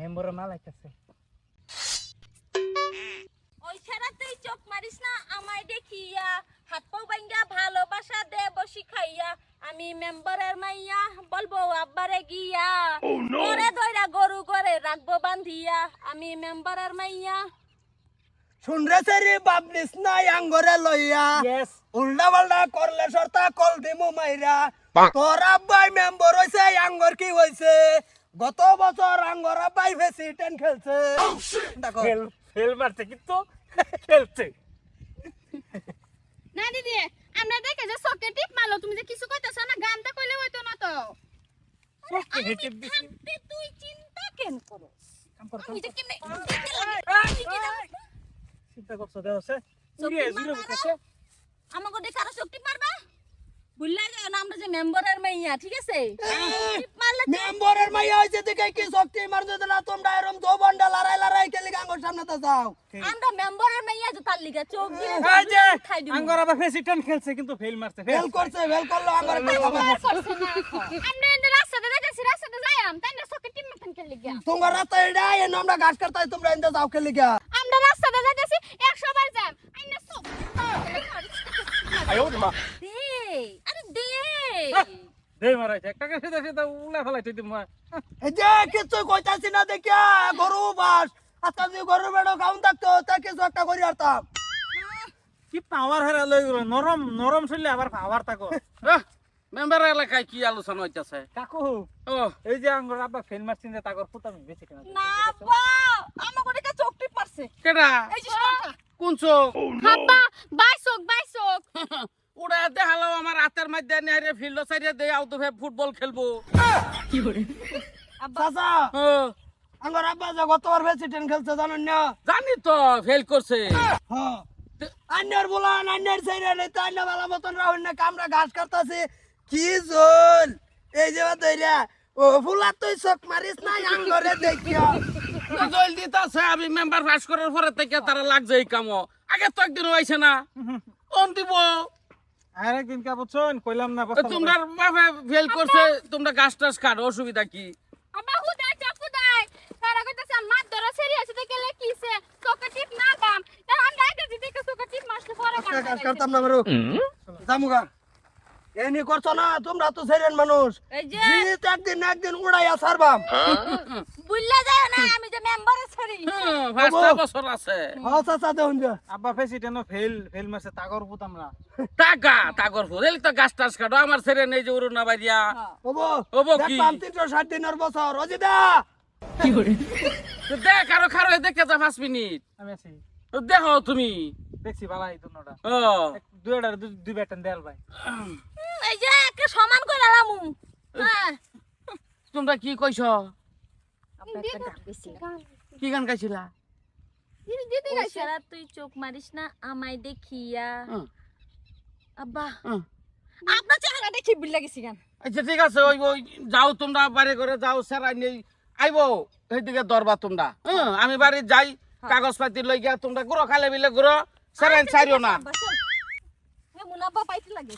মেম্বারের মাল আইতাছে। ওই ছাড়া তুই চোখ মারিস না আমায় দেখিয়া হাত পাও বাইঙ্গা ভালোবাসা দে বসি খাইয়া। আমি মেম্বারের মাইয়া বলব আব্বারে গিয়া। ওরে দইরা গরু করে রাখব বান্ধিয়া। আমি মেম্বারের মাইয়া। শুনরে সেরি বাবলিস নাই আঙ্গরে লইয়া। উল্টা পাল্টা করলে সরতা কল দিমু মাইরা। তোর আব্বাই মেম্বার হইছে আঙ্গর কি হইছে? গত বছর আঙ্গর আব্বাই প্রেসিডেন্ট খেলছে। দেখো। ফেল ফেল মারছে কিন্তু খেলছে। না দিদি আমরা দেখে যে সকে টিপ মারলো তুমি যে কিছু কইতেছ না গানটা কইলে হইতো না তো। হেঁটে বেশি থাকতে তুই চিন্তা কেন করো কাম কর, কাম আমি যে কেমনে আমি? চিন্তা করছ চোখ টিপ জুড়ে মারবা আমাকে দেখে আরও চোখ টিপ মারবা ভুললা যায় না আমরা যে মেম্বারের মাইয়া ঠিক আছে? তো- মেম্বারের মাইয়া হইছে দেখে কি শক্তি মারছে না তোমরা এরম যৌবনটা লড়াই লড়াই খেলি আঙ্গর সামনে তো যাও। আমরা মেম্বারের মাইয়া যে তার লিগা চোখ দিয়ে এই যে খাই দিব। আঙ্গর আবার প্রেসিডেন্ট খেলছে কিন্তু ফেল মারছে ফেল করছে ফেল করল আঙ্গর আমরা এনে রাস্তাতে যাইতেছি রাস্তাতে যাইম তাই না? সকে টিপ মারতেন খেলে গিয়া। তোমার রাস্তা এটা এনে আমরা ঘাস কাটতাই তোমরা এনে যাও খেলি গা আমরা রাস্তাতে যাইতেছি 100 বার যাম। আইনা সব আয়ো মা। দে দে দে মারাইছে একটা কাছে দেখে তো উলা ফেলাইতে দিম মা এই যে কিছু কইতাছি না দেখিয়া গরু বাস আজকাল যদি গরু বেড়ো খাউন থাকতো তা কিছু একটা করি আরতাম। কি পাওয়ার হেরা লই গেল নরম নরম চললে আবার পাওয়ার থাকো। মেম্বার এলাকায় কি আলোচনা হইতাছে? কাকু ও। এই যে আঙ্গর আব্বা ফেল মারছেন যে তাগর ফুটা আমি বেশি কেনা না বা আমাকে দেখে চোখ টিপ মারছে। কেডা? এই যে কোন চোখ? হাব্বা বাইসক বাইসক ওরা দেখাল আমার মধ্যে নেহারে ফিল্ড সাইডে দিয়ে আউট ফুটবল খেলব। চাচা আঙ্গর আব্বা যে গতবার প্রেসিডেন্ট খেলছে জানেন না? জানি তো ফেল করছে। হ্যাঁ আন্যার বলান আন্যার সাইডে নেই বালা মতন রাহুল না কামরা ঘাস কাটতাছে। কি জল। এই যে দইরা ও ফুলা তুই চোখ মারিস না আঙ্গরে দেখিয়া। জল দিতাছে আমি মেম্বার পাস করার পরে থেকে তারা লাগছে এই কামো আগে তো একদিন হয়েছে না। অন দিব। আর একদিন কা বুঝছেন? কইলাম না তোমরা মাফে ফেল করছে তোমরা গাছ টাছ কাটো অসুবিধা কি? আব্বা হুদাই চাকু দাই তারা কইতাছে মাত ধরা সেরি আছে দেখে লেখিছে তোকে টিপ না দাম তা আমরা আগে দিতে তোকে টিপ মারতে পরে গান ঘাস না মারো জামুগা এনি করছ না তোমরা তো সেরেন মানুষ। এই যে জিনিস একদিন না একদিন উড়াইয়া সারবাম বুঝলা যায় না আমি যে ছড়ি। হ্যাঁ, পাঁচটা বছর আছে। হ্যাঁ চাচা দেখুন যে। আব্বা প্রেসিডেন্ট ফেল ফেল মারছে তাগর ফুট আমরা। টাকা টাকর ফুল এলি তো গাছ টাছ কাটো আমার ছেড়ে নেই যে উড়ুন না বাইরিয়া। ওবো ওবো কি? তিনশো ষাট দিনের বছর অজিদা। তো দেখ আরও খারো দেখে যা পাঁচ মিনিট। আমি আছি। তো দেখো তুমি। দেখছি বালা এই দুনোটা। ও। দুইটার দুই ব্যাটন দেয়াল ভাই। এই যে একে সমান করে আলামু। হ্যাঁ। তোমরা কি কইছ? কি গান গাইছিলা? সারা তুই চোখ মারিস না আমায় দেখিয়া। আব্বা। আপনার চেহারা দেখি বিল্লা গেছি গান আচ্ছা ঠিক আছে ওই ওই যাও তোমরা বাড়ি করে যাও সেরাই নেই। আইবো এইদিকে দরবা তোমরা। হ্যাঁ আমি বাড়ি যাই কাগজ পাতি লই গিয়া তোমরা গুড়ো খালে বিলে গুড়ো সেরাই চাইও না। আব্বা চল। এ মুনাব্বা পাইতে লাগে।